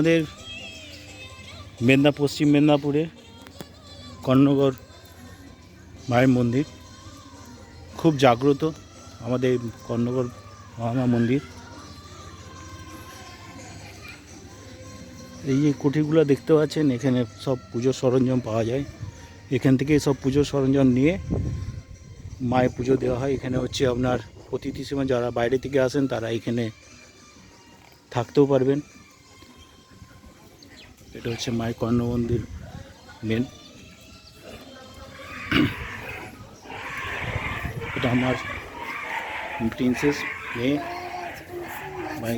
আমাদের মেদিনা, পশ্চিম মেদিনীপুরে কর্ণগর মায়ের মন্দির। খুব জাগ্রত আমাদের কর্ণগর মহামা মন্দির। এই যে কুঠিরগুলো দেখতে পাচ্ছেন, এখানে সব পুজোর সরঞ্জাম পাওয়া যায়। এখান থেকে সব পুজোর সরঞ্জাম নিয়ে মায়ের পুজো দেওয়া হয়। এখানে হচ্ছে আপনার অতিথি সীমা যারা বাইরে থেকে আসেন, তারা এখানে থাকতেও পারবেন। এটা হচ্ছে মায়ের কর্ণ মন্দির মেন এটা আমার প্রিন্সেস মেয়ে। মাই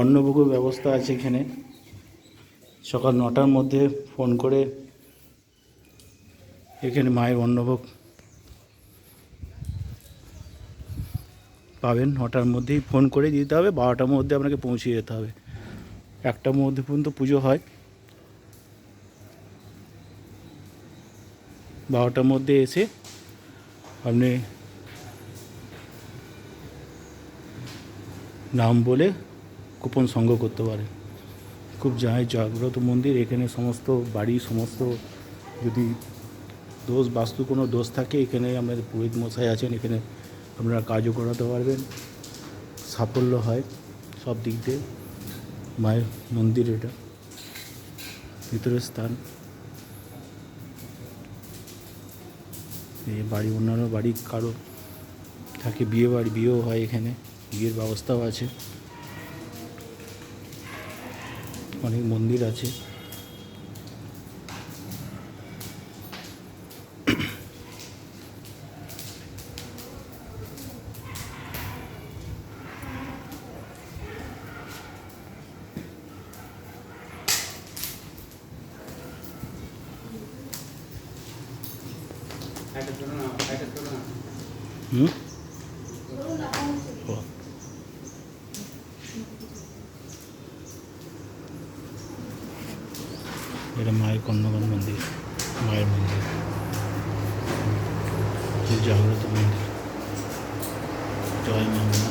অন্নভোগের ব্যবস্থা আছে এখানে। সকাল নটার মধ্যে ফোন করে এখানে মায়ের অন্নভোগ পাবেন নটার মধ্যেই ফোন করে দিতে হবে, বারোটার মধ্যে আপনাকে পৌঁছে যেতে হবে। একটার মধ্যে পর্যন্ত পুজো হয়। বারোটার মধ্যে এসে আপনি নাম বলে কুপন সংগ্রহ করতে পারেন। খুব যাই জাগ্রত মন্দির, এখানে সমস্ত বাড়ি, সমস্ত যদি দোষ, বাস্তু কোনো দোষ থাকে, এখানে আমাদের পুরোহিত মশাই আছেন, এখানে আপনারা কাজও করাতে পারবেন। সাফল্য হয় সব দিক দিয়ে। মায়ের মন্দির এটা, ভিতরের স্থান। এই বাড়ি, অন্যান্য বাড়ি কারও থাকে বিয়ে বাড়ি, বিয়েও হয় এখানে। বিয়ের ব্যবস্থাও আছে। অনেক মন্দির আছে। এটা মায়ের কন্যাগণ মন্দির মায়ের মন্দির খুব জাগ্রত মন্দির জয় মা মা